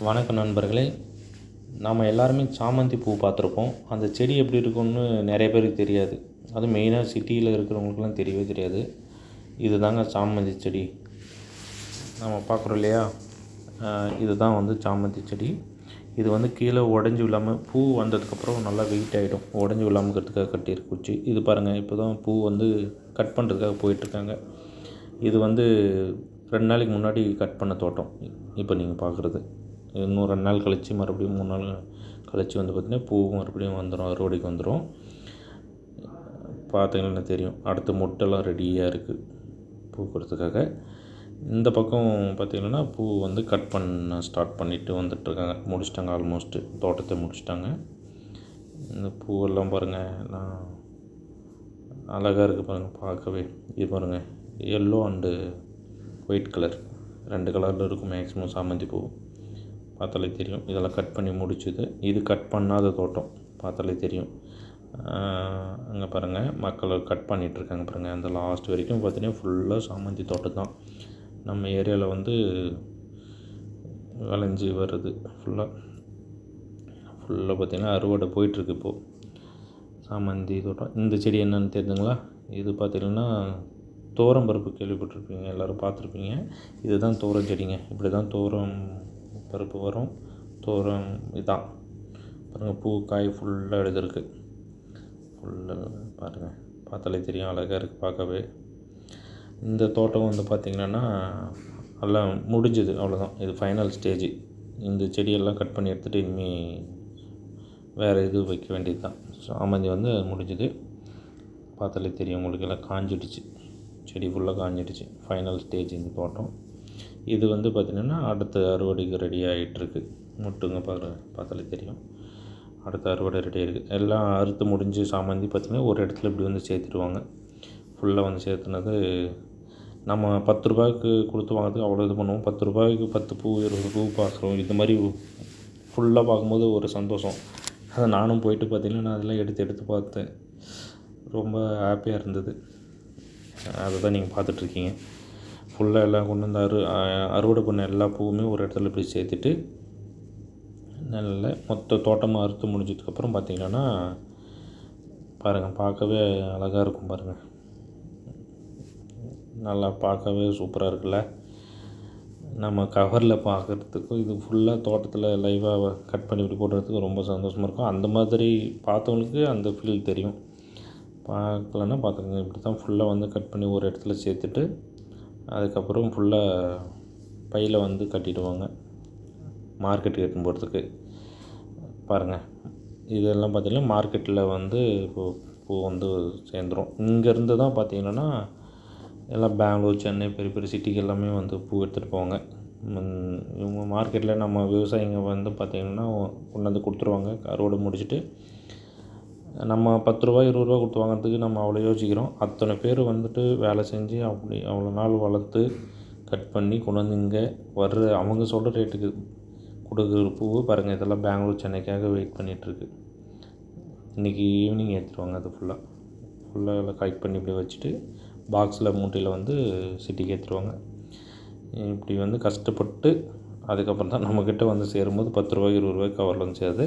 வணக்கம் நண்பர்களே. நாம் எல்லாருமே சாமந்தி பூ பார்த்துருப்போம். அந்த செடி எப்படி இருக்கும்னு நிறைய பேருக்கு தெரியாது. அதுவும் மெயினாக சிட்டியில் இருக்கிறவங்களுக்குலாம் தெரியவே தெரியாது. இது தாங்க சாமந்தி செடி. நம்ம பார்க்குறோம் இல்லையா? இதுதான் வந்து சாமந்தி செடி. இது வந்து கீழே உடஞ்சி விழாமல் பூ வந்ததுக்கப்புறம் நல்லா வெயிட் ஆகிடும் உடஞ்சி விழாமக்கிறதுக்காக கட்டியிருக்கு குச்சி இது பாருங்கள் இப்போ தான் பூ வந்து கட் பண்ணுறதுக்காக போயிட்டுருக்காங்க. இது வந்து ரெண்டு நாளைக்கு முன்னாடி கட் பண்ண தோட்டம். இப்போ நீங்கள் பார்க்குறது. இன்னும் ரெண்டு நாள் கழித்து மறுபடியும் மூணு நாள் கழித்து வந்து பார்த்திங்கன்னா பூ மறுபடியும் வந்துடும் அறுவடைக்கு வந்துடும் பார்த்தீங்கன்னா தெரியும்? அடுத்த மொட்டெல்லாம் ரெடியாக இருக்குது பூக்கிறதுக்காக இந்த பக்கம் பார்த்திங்கன்னா பூ வந்து கட் பண்ண ஸ்டார்ட் பண்ணிவிட்டு வந்துட்டுருக்காங்க. முடிச்சிட்டாங்க ஆல்மோஸ்ட்டு தோட்டத்தை முடிச்சிட்டாங்க. இந்த பூவெல்லாம் பாருங்கள் எல்லாம் அழகாக இருக்குது பாருங்கள் பார்க்கவே. இது பாருங்கள் எல்லோ அண்டு ஒயிட் கலர் ரெண்டு கலரில் இருக்கும் மேக்ஸிமம் சாமந்தி பூ. பார்த்தாலே தெரியும். இதெல்லாம் கட் பண்ணி முடிச்சுது. இது கட் பண்ணாத தோட்டம். பார்த்தாலே தெரியும். அங்கே பாருங்கள் மக்கள் கட் பண்ணிகிட்ருக்காங்க பாருங்கள் அந்த லாஸ்ட் வரைக்கும் பார்த்தீங்கன்னா ஃபுல்லாக சாமந்தி தோட்டம் தான். நம்ம ஏரியாவில் வந்து விளைஞ்சி வருது ஃபுல்லாக ஃபுல்லாக பார்த்திங்கன்னா அறுவடை போயிட்டுருக்கு இப்போது சாமந்தி தோட்டம். இந்த செடி என்னென்னு தெரிஞ்சுங்களா? இது பார்த்திங்கன்னா தோரம் பருப்பு கேள்விப்பட்டிருப்பீங்க. எல்லோரும் பார்த்துருப்பீங்க இதுதான் தோரம் செடிங்க. இப்படி தான் தோரம் பருப்பு வரும் தோரம் இதான் பாருங்கள் பூ காய் ஃபுல்லாக எழுதிருக்கு ஃபுல்லாக பாருங்கள் பார்த்தாலே தெரியும் அழகாக இருக்குது பார்க்கவே. இந்த தோட்டம் வந்து பார்த்திங்கன்னா எல்லாம் முடிஞ்சுது அவ்வளோதான் இது ஃபைனல் ஸ்டேஜ் இந்த செடியெல்லாம் கட் பண்ணி எடுத்துகிட்டு இனிமேல் வேறு இது வைக்க வேண்டியது தான் சாமந்தி வந்து முடிஞ்சுது. பார்த்தாலே தெரியும் உங்களுக்கு எல்லாம் காஞ்சிடுச்சு. செடி ஃபுல்லாக காஞ்சிடுச்சு. ஃபைனல் ஸ்டேஜ் இந்த தோட்டம். இது வந்து பார்த்திங்கன்னா அடுத்த அறுவடைக்கு ரெடி ஆகிட்டுருக்கு முட்டுங்க பாரு பார்த்தாலே தெரியும். அடுத்த அறுவடை ரெடி ஆகிருக்கு எல்லாம் அறுத்து முடிஞ்சு சாமந்தி பார்த்திங்கன்னா ஒரு இடத்துல இப்படி வந்து சேர்த்துருவாங்க. ஃபுல்லாக வந்து சேர்த்துனது நம்ம பத்து ரூபாய்க்கு கொடுத்து வாங்கிறதுக்கு அவ்வளோ இது பண்ணுவோம். பத்து ரூபாய்க்கு பத்து பூ இருபது பூ பார்க்குறோம் இந்த மாதிரி ஃபுல்லாக பார்க்கும்போது ஒரு சந்தோஷம். அதை நானும் போயிட்டு பார்த்திங்கன்னா நான் அதெல்லாம் எடுத்து எடுத்து பார்த்தேன். ரொம்ப ஹாப்பியாக இருந்தது. அதை தான் நீங்கள் பார்த்துட்ருக்கீங்க ஃபுல்லாக எல்லாம் கொண்டு வந்து அறு அறுவடை பண்ண எல்லா பூவுமே ஒரு இடத்துல இப்படி சேர்த்துட்டு நல்ல மொத்த தோட்டமாக அறுத்து முடிஞ்சதுக்கப்புறம் பார்த்திங்கன்னா பாருங்கள் பார்க்கவே அழகாக இருக்கும் பாருங்கள் நல்லா பார்க்கவே சூப்பராக இருக்குல்ல? நம்ம கவரில் பார்க்குறதுக்கும் இது ஃபுல்லாக தோட்டத்தில் லைவாக கட் பண்ணி இப்படி போடுறதுக்கு ரொம்ப சந்தோஷமாக இருக்கும். அந்த மாதிரி பார்த்தவங்களுக்கு அந்த ஃபீல் தெரியும். பார்க்கலன்னா பார்த்துக்கோங்க. இப்படி தான் ஃபுல்லாக வந்து கட் பண்ணி ஒரு இடத்துல சேர்த்துட்டு அதுக்கப்புறம் ஃபுல்லாக பையில் வந்து கட்டிடுவாங்க. மார்க்கெட்டுக்கு எடுத்துன்னு போகிறதுக்கு பாருங்கள் இதெல்லாம் பார்த்திங்கன்னா மார்க்கெட்டில் வந்து இப்போது பூ வந்து சேர்ந்துடும் இங்கேருந்து தான் பார்த்திங்கன்னா எல்லாம் பெங்களூர் சென்னை பெரிய பெரிய சிட்டிக்கு எல்லாமே வந்து பூ எடுத்துகிட்டு போவாங்க. இவங்க மார்க்கெட்டில் நம்ம விவசாயிங்க வந்து பார்த்திங்கன்னா கொண்டு வந்து கொடுத்துருவாங்க. அறுவடை முடிச்சுட்டு நம்ம பத்து ரூபா இருபது ரூபா கொடுத்து வாங்குறதுக்கு நம்ம அவ்வளோ யோசிக்கிறோம். அத்தனை பேர் வந்துட்டு வேலை செஞ்சு அப்படி அவ்வளோ நாள் வளர்த்து கட் பண்ணி கொண்டு வந்து இங்கே வர்ற அவங்க சொல்கிற ரேட்டுக்கு கொடுக்குற பூ பாருங்கள் இதெல்லாம் பெங்களூர் சென்னைக்காக வெயிட் பண்ணிகிட்ருக்கு இன்றைக்கி ஈவினிங் ஏற்றிடுவாங்க அது ஃபுல்லாக ஃபுல்லாக எல்லாம் கலெக்ட் பண்ணி இப்படி வச்சுட்டு பாக்ஸில் மூட்டையில் வந்து சிட்டிக்கு ஏற்றுருவாங்க இப்படி வந்து கஷ்டப்பட்டு அதுக்கப்புறம் தான் நம்மக்கிட்ட வந்து சேரும்போது பத்து ரூபாய் இருபது ரூபாய்க்கு கவரில் வந்து சேருது.